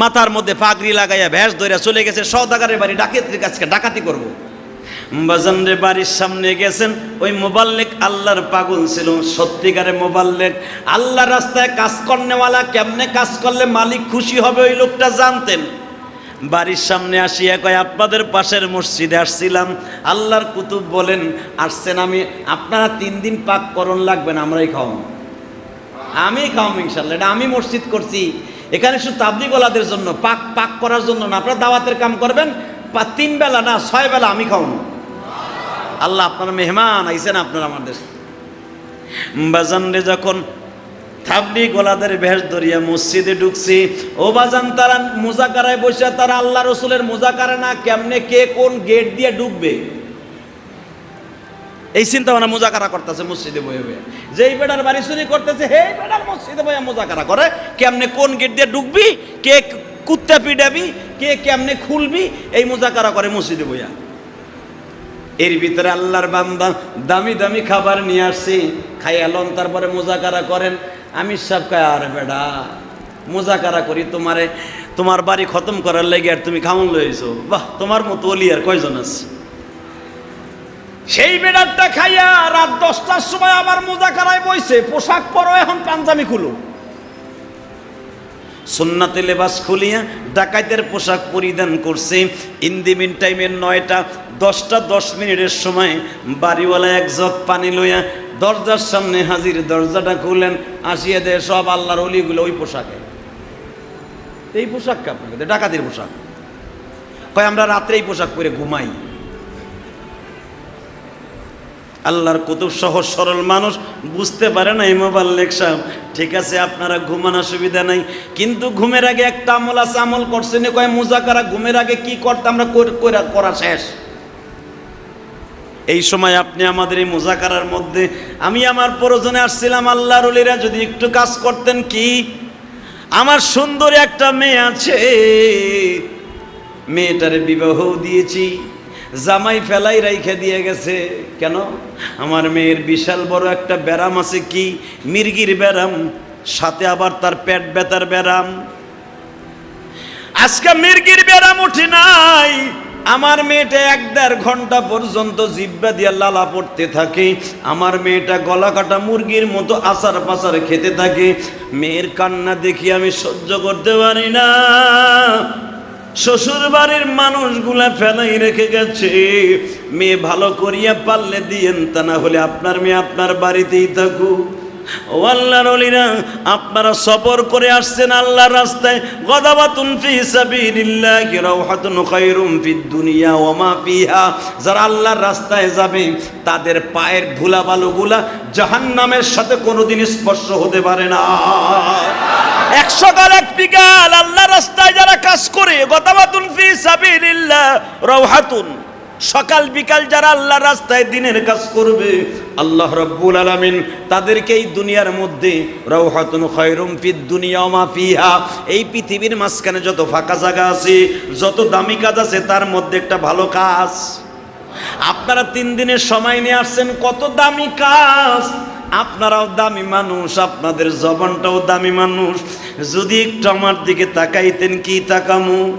মাথার মধ্যে পাগড়ি লাগাইয়া ভ্যাস ধরে চলে গেছে সৌদাগারের বাড়ি, ডাকাতির কাছকে ডাকাতি করব। বাজানরে বাড়ির সামনে গেছেন, ওই মোবাল্লেক আল্লাহর পাগল ছিল, সত্যিকারে মোবাল্লেক। আল্লাহ রাস্তায় কাজ করনেওয়ালা কেমনে কাজ করলে মালিক খুশি হবে ওই লোকটা জানতেন। বাড়ির সামনে আসিয়া কয়, আপনাদের পাশের মসজিদে আসছিলাম। আল্লাহর কুতুব বলেন, আসছেন আমি, আপনারা তিন দিন পাক করণ লাগবেন আমরাই খাওয়াম আমি খাওয়াম ইনশাল্লাহ, এটা আমি মসজিদ করছি। এখানে শুধু তাবলিগলাদের জন্য, পাক পাক করার জন্য না। আপনারা দাওয়াতের কাম করবেন তিন বেলা না, ছয় বেলা আমি খাওয়াবো। আল্লাহ আপনারা মেহমান আইসেন আপনারা আমাদের। বাজানরে যখন থাবলি গোলাদের ভেষ ধরিয়া মসজিদে ঢুকছি, ও বাজান তারা মোজাকারায় বসে তারা আল্লাহ রসুলের মোজাকারা না, কেমনে কে কোন গেট দিয়ে ঢুকবে? এই চিন্তা ভাবনা মোজাকারা করতেছে মসজিদে বয়ে বয়ে। যেই বেটার বাড়ি চুরি করতেছে হে বেটার মসজিদে বয়ে মোজাকারা করে। কেমনে কোন গেট দিয়ে ঢুকবি, কে কুত্তা পিডাবি কে কেমনে খুলবি, এই মোজাকারা করে মসজিদে বইয়া। এর ভিতরে আল্লাহর বান্দা দামি দামি খাবার নিয়ে আসছি খাইয়ালন তারপরে মোজাকারা করেন। আমি সব কয়, আর বেডা মোজাকারা করি তোমারে, তোমার বাড়ি খতম করার লেগে আর তুমি খামন লইছো। বাহ, তোমার মতো অলি আর কয়জন আছে? সেই বেডারটা খাইয়া রাত দশটার সময় আবার মোজাকারায় বইছে, পোশাক পরো, এখন পাঞ্জামি খুলো। সুন্নাতে লেবাস খুলিয়া ডাকাইতের পোশাক পরিধান করছে। ইন্দিমিন টাইমের নয়টা, দশটা দশ মিনিটের সময় বাড়িওয়ালা এক জগ পানি লইয়া দরজার সামনে হাজির, দরজাটা খুললেন, আসিয়া দেয়, সব আল্লাহর অলিগুলো ওই পোশাকে। এই পোশাক আপনাকে, ডাকাতির পোশাক। কয়, আমরা রাত্রে এই পোশাক পরে ঘুমাই। আল্লাহর কুতুব সহজ সরল মানুষ বুঝতে পারে না এই মোবাল্লেক সাহেব ঠিক আছে, আপনারা ঘুমানো সুবিধা নাই। কিন্তু ঘুমের আগে একটা আমল আছে, আমল করছেন কয় মুজাকারা, ঘুমের আগে কি করতে আমরা করা- করা শেষ। এই সময় আপনি আমাদের এই মুজাকারার মধ্যে, আমি আমার প্রয়োজনে আসছিলাম আল্লাহর অলিরা, যদি একটু কাজ করতেন কি? আমার সুন্দর একটা মেয়ে আছে, মেয়েটারে বিবাহ দিয়েছি। জামাই ফেলাই রাইখে দিয়ে গেছে। কেন? আমার মেয়ের বিশাল বড় একটা ব্যারাম আছে কি? মির্গির ব্যারাম সাথে আবার তার পেট ব্যথার ব্যারাম আজকে মির্গির ব্যারাম উঠি নাই। আমার মেয়েটা এক দেড় ঘণ্টা পর্যন্ত জিব্বা দিয়ে লালা পড়তে থাকে। আমার মেয়েটা গলা কাটা মুরগির মতো আচার পাচার খেতে থাকে। মেয়ের কান্না দেখি আমি সহ্য করতে পারি না। শ্বশুর বাড়ির মানুষগুলা ফেলাই রেখে গেছে। মেয়ে ভালো করিয়া পারলে দিয়েন তা না হলে আপনার মেয়ে আপনার বাড়িতেই থাকুক। ও আল্লাহর অলিরা, আপনারা সফর করে আসছেন আল্লাহর রাস্তায়। গদাবাতুন ফি সাবিলিল্লাহি, রাওহাতুন খায়রুম ফিদ দুনিয়া ওয়া মা ফিহা। যারা আল্লাহর রাস্তায় যাবে, তাদের পায়ের ধুলা বালুগুলা জাহান্নামের সাথে কোনোদিন স্পর্শ হতে পারে না। এক সকাল এক বিকাল আল্লাহ রাস্তায় যারা কাজ করে গদাবাতুন ফি সাবিলিল্লাহ, রাওহাতুন। সকাল বিকাল যারা আল্লাহ রাস্তায় দিনের কাজ করবে, আল্লাহ রব্বুল আলামিন তাদেরকে এই দুনিয়ার মধ্যে রাউহাতুন খয়রুম ফিদ দুনিয়া ওয়া মা ফিহা, এই পৃথিবীর মাঝখানে যত ফাঁকা জায়গা আছে, যত দামি কাজ আছে, তার মধ্যে একটা ভালো কাজ। আপনারা তিন দিনের সময় নিয়ে আসছেন, কত দামি কাজ। আপনারাও দামি মানুষ, আপনাদের জবানটাও দামি মানুষ। যদি একটু আমার দিকে তাকাইতেন, কি তাকামু?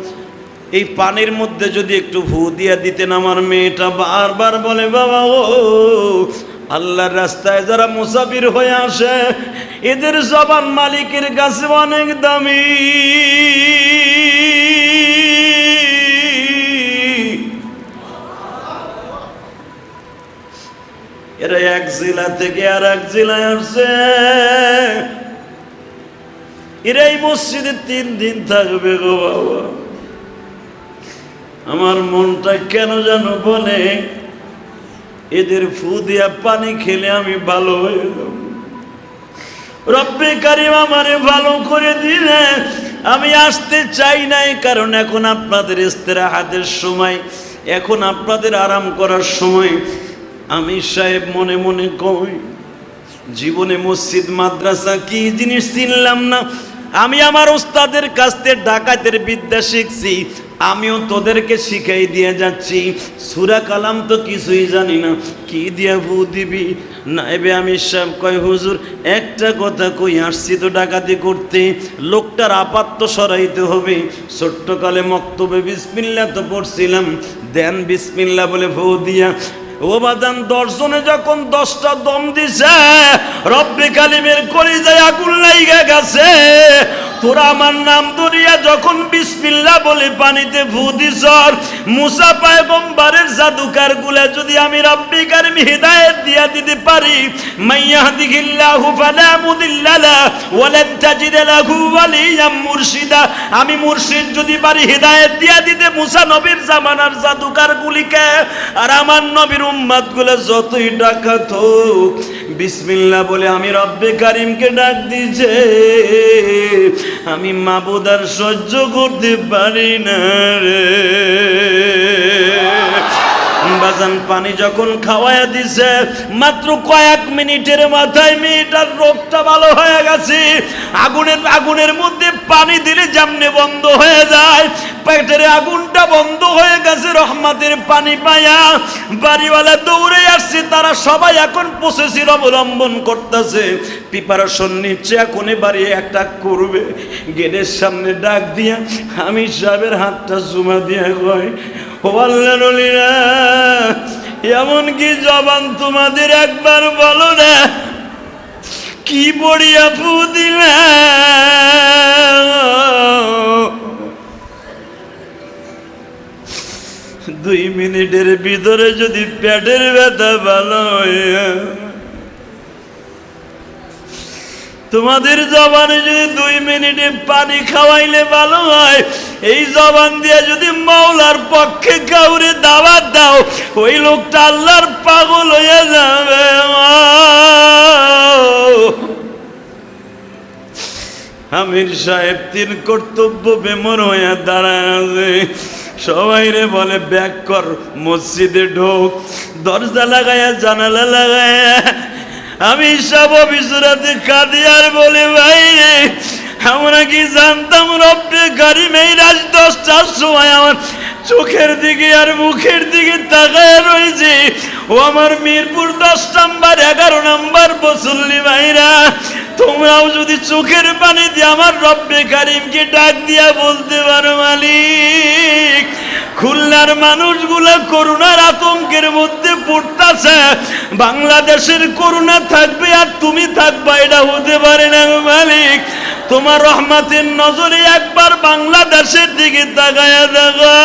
এই পানির মধ্যে যদি একটু ভু দিয়ে দিতেন আমার মেয়েটা, বারবার বলে, বাবা ও, আল্লাহর রাস্তায় যারা মুসাফির হয়ে আসে, এদের জবান মালিকের কাছে অনেক দামি। এক জেলা থেকে আর এক জেলায় আসছে। এরা এই মসজিদে তিন দিন থাকবে গো বাবা। আমার মনটা কেন যেন বলে, এদের ফু দিয়া পানি খেলে আমি ভালো হয়ে যাব। রব্বে কারিম আমারে ভালো করে দিলে, আমি আসতে চাই নাই, কারণ এখন আপনাদের ইস্তেরা হাতের সময়, এখন আপনাদের আরাম করার সময় আমি সাহেব মনে মনে কই, জীবনে মসজিদ, মাদ্রাসা কি জিনিস চিনলাম না? আমি আমার ওস্তাদের কাছ থেকে ডাকাতের বিদ্যা শিখছি, আমিও তোদেরকে শিখাই দিয়ে যাচ্ছি। সুরা কালাম তো কিছুই জানি না, কি দিয়া ভু দিবি? না নাইবে আমি সাহেব কয়, হুজুর, একটা কথা কই, আসছি তো ডাকাতি করতে। লোকটার আপাত্ত সরাইতে হবে। ছোট্টকালে মক্তবে বিসমিল্লা তো পড়ছিলাম, দেন বিসমিল্লা বলে ভৌ দিয়া ও বাদান দর্শনে যখন দশটা দম দিছে রব্বে কালিমের কলিজায় আগুন লাইগা গেছে তোরা আমার নাম ধরিয়া যখন বিসমিল্লা বলে পানিতে ভু দিছর, মুসা পায়গম্বারের জাদুকারগুলা যদি আমি রব্বে কালিম হিদায়াত দিয়া দিতে পারি মাইয়াহদিহিল্লাহু ফালা মুদিল্লা লা ওয়ালান তাজিদ লাহু ওয়ালিয়াম মুরশিদা। আমি মুর্শিদ যদি পারি, হিদায়াত দিয়া দিতে মুসা নবীর জামানার জাদুকার গুলিকে। আর আমার নবীর উম্মাদগুলো যতই ডাকাত হোক বিসমিল্লাহ বলে আমি রব্বে কারিমকে ডাক দিছে আমি মাবুদার সহ্য করতে পারি না রে। বাজান পানি যখন খাওয়াইয়া দিছে, মাত্র কয়েক মিনিটের মাথায় মেয়েটার রোগটা ভালো হয়ে গেছে। আগুনের আগুনের মধ্যে পানি দিলে যেমনি বন্ধ হয়ে যায়, পেটের আগুনটা বন্ধ হয়ে গেছে, রহমাতের পানি পায়া বাড়িওয়ালা দৌড়ে আসছে, তারা সবাই এখন প্রসেসির অবলম্বন করতেছে। প্রিপারেশন নিচ্ছে, এখন বাড়ি একটা করবে। গেটের সামনে ডাক দিয়া আমি সাহেবের হাতটা জুমা দিয়া কয় এমন কি জবান তোমাদের একবার বলো না কি বড়িয়া ফু দিলা? দুই মিনিটের ভিতরে যদি পেটের ব্যথা ভালো তোমাদের জবানে যদি দুই মিনিটে পানি খাওয়াইলে ভালো হয় এই জবান দিয়ে যদি মাওলার পক্ষে কাউরে দাওয়াত দাও, ওই লোকটা আল্লাহর পাগল হয়ে যাবে আমির সাহেব তিন কর্তব্য বেমর হয়ে দাঁড়ায় সবাই রে বলে ব্যাক কর, মসজিদে ঢোক। দরজা লাগায়া, জানালা লাগায়া, আমি সব অফিসরাতে কাঁদি আর বলে ভাই রে আমরা কি জানতাম রব্বে গাড়ি মেয়ে রাত দশটার সময় আমার চোখের দিকে আর মুখের দিকে তাকায় রয়েছে? ও আমার মিরপুর দশ নাম্বার, এগারো নাম্বার বসুল্লি ভাইরা তোমরাও যদি চোখের পানি দিয়ে আমার রব্বে কারিমকে ডাক দিয়া বলতে পারো, মালিক। খুলনার মানুষগুলা করুণার আতঙ্কের মধ্যে পড়তাছে। বাংলাদেশের করুণা থাকবে আর তুমি থাকবা, এটা হতে পারে না মালিক। তোমার রহমাতের নজরে একবার বাংলাদেশের দিকে তাকায়া দেখো।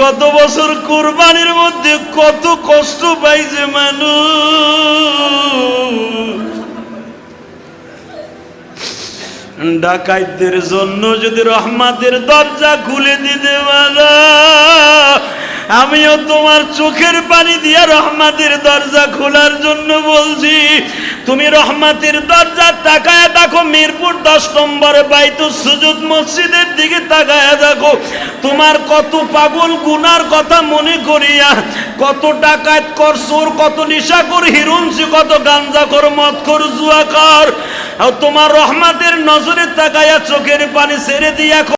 গত বছর কোরবানির মধ্যে কত কষ্ট পাইছে মানুষ। ডাকাইতদের জন্য যদি রহমাতের দরজা খুলে দিতে পারো, আমিও তোমার চোখের পানি দিয়ে রহমাতের দরজা খোলার জন্য বলছি তুমি রহমাতের দরজা তাকায় দেখো, মিরপুর দশ নম্বর বাইতু সুজুদ মসজিদের দিকে তাকায় দেখো। তোমার কত পাগল গুনার কথা মনে করিয়া, কত ডাকাত কর চোর, কত নিশা কর হিরুনসি কত গাঞ্জা কর, মদ কর, জুয়া কর। তোমার রহমাতের নজরে তাকায়া চোখের পানি ছেড়ে দিয়া